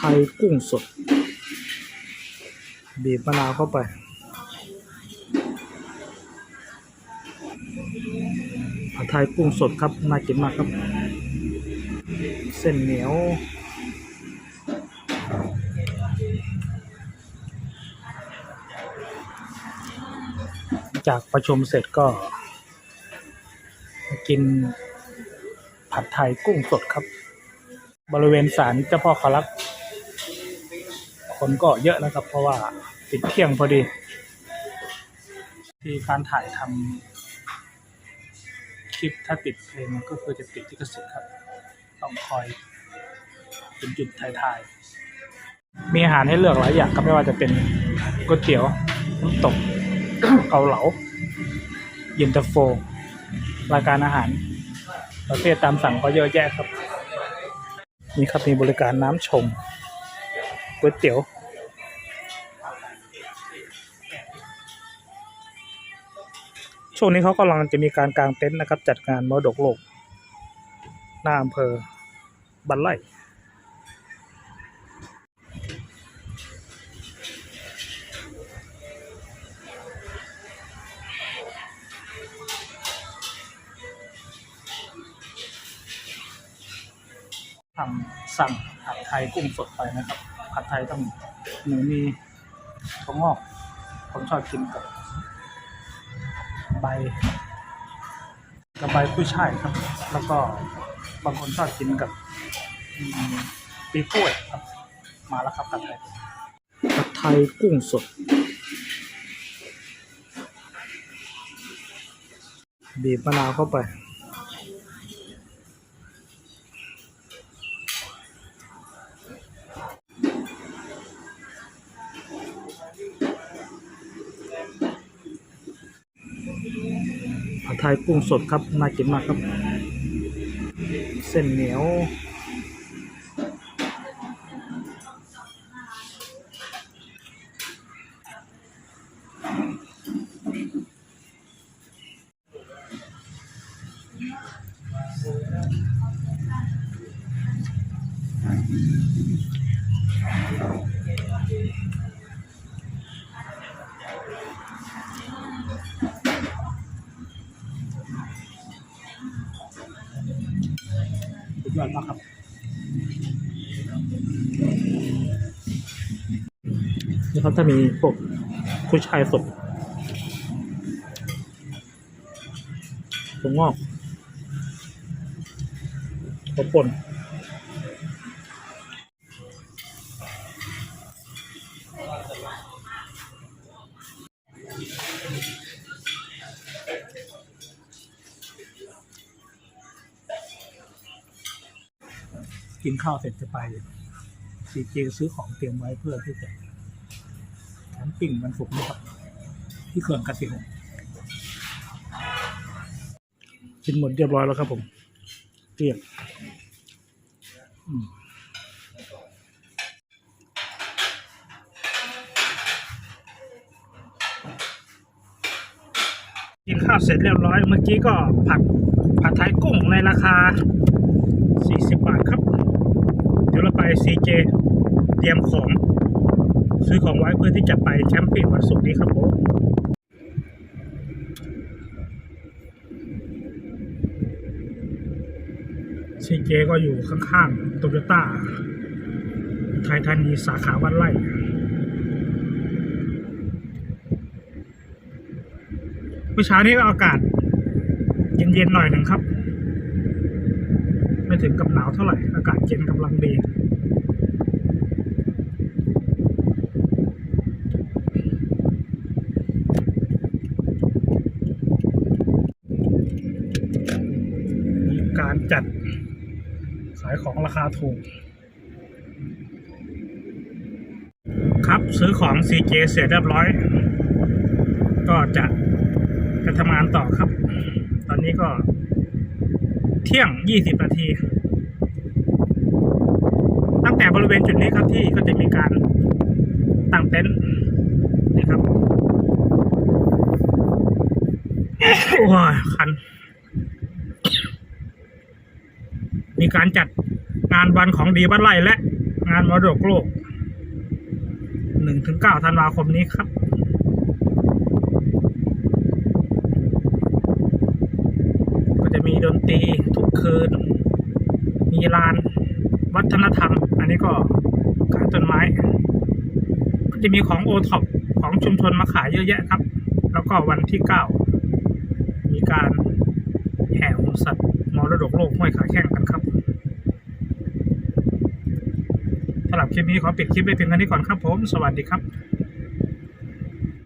ไทยกุ้งสด บีบมะนาวเข้าไป ผัดไทยกุ้งสดครับ น่ากินมากครับ เส้นเหนียวจากประชุมเสร็จก็ กินผัดไทยกุ้งสดครับ บริเวณศาลเจ้าพ่อคารัก คนก็เยอะนะครับ เพราะว่าปิดเที่ยงพอดี ที่การถ่ายทำคลิปถ้าติดเพลงก็คือจะติดลิขสิทธิ์ครับ ต้องคอยเป็นจุดถ่ายๆมีอาหารให้เลือกหลายอย่างครับไม่ว่าจะเป็นก๋วยเตี๋ยวน้ำตกเกาเหลา เย็นตาโฟรายการอาหาร ประเภทตามสั่งก็เยอะแยะครับ นี่ครับมีบริการน้ำชง ก๋วยเตี๋ยวช่วงนี้เขากำลังจะมีการกางเต็นท์นะครับ จัดงานมรดกโลก หน้าอำเภอบันไลทำสั่งผัดไทยกุ้งสดไปนะครับ ผัดไทยต้องหมูมีถั่วงอก ผมชอบกินกับ ใบ กับใบกุ้ยช่ายครับ แล้วก็บางคนชอบกินกับปีกล้วยครับ มาแล้วครับผัดไทยผัดไทยกุ้งสด บีบมะนาวเข้าไป ไทยกุ้งสดครับ น่ากินมากครับ เส้นเหนียว ยอดมากครับนี่ครับถ้ามีพวกผู้ชายสดผมงอกผมป่น กินข้าวเสร็จจะไปซีเจซื้อของเตรียมไว้เพื่อที่จะแคมปิ้งมันฝุกนะครับ ที่เขื่อนกระสินกินหมดเรียบร้อยแล้วครับผมเรียงอืมกินข้าวเสร็จเรียบร้อย เมื่อกี้ก็ผัดผัดไทยกุ้งในราคา 40บาทครับ เดี๋ยวเราไป CJ เตรียมของ ซื้อของไว้เพื่อที่จะไปแคมปิ้งวันศุกร์นี้ครับผมซีเจก็อยู่ข้างๆโตโยต้าไทยธานีสาขาวันไร่เมื่อเช้านี้อากาศ เย็นๆหน่อยหนึ่งครับ ไม่ถึงกับหนาวเท่าไหร่ อากาศเย็นกำลังดี มีการ จัด ขายของราคาถูก ครับซื้อของ CJ เสร็จเรียบร้อย ก็จะจะทำงานต่อครับ ตอนนี้ก็ เที่ยง 20 นาที ตั้งแต่บริเวณจุดนี้ครับที่ก็จะมีการตั้งเต็นท์นี่ครับ โอ้ยคัน มีการจัดงานวันของดีบ้านไร่และงานมรดกโลกหนึ่งถึงเก้าธันวาคมนี้ครับก็จะมีดนตรีทุกคืน มีลานวัฒนธรรม อันนี้ก็ขายต้นไม้ ก็จะมีของโอท็อปของชุมชนมาขายเยอะแยะครับ แล้วก็วันที่เก้ามีการแห่หุ่นสัตว์ รดกโลกห้วยขาแข้งกันครับสำหรับคลิปนี้ขอปิดคลิปไปเพียงเท่านี้ก่อนครับผม สวัสดีครับ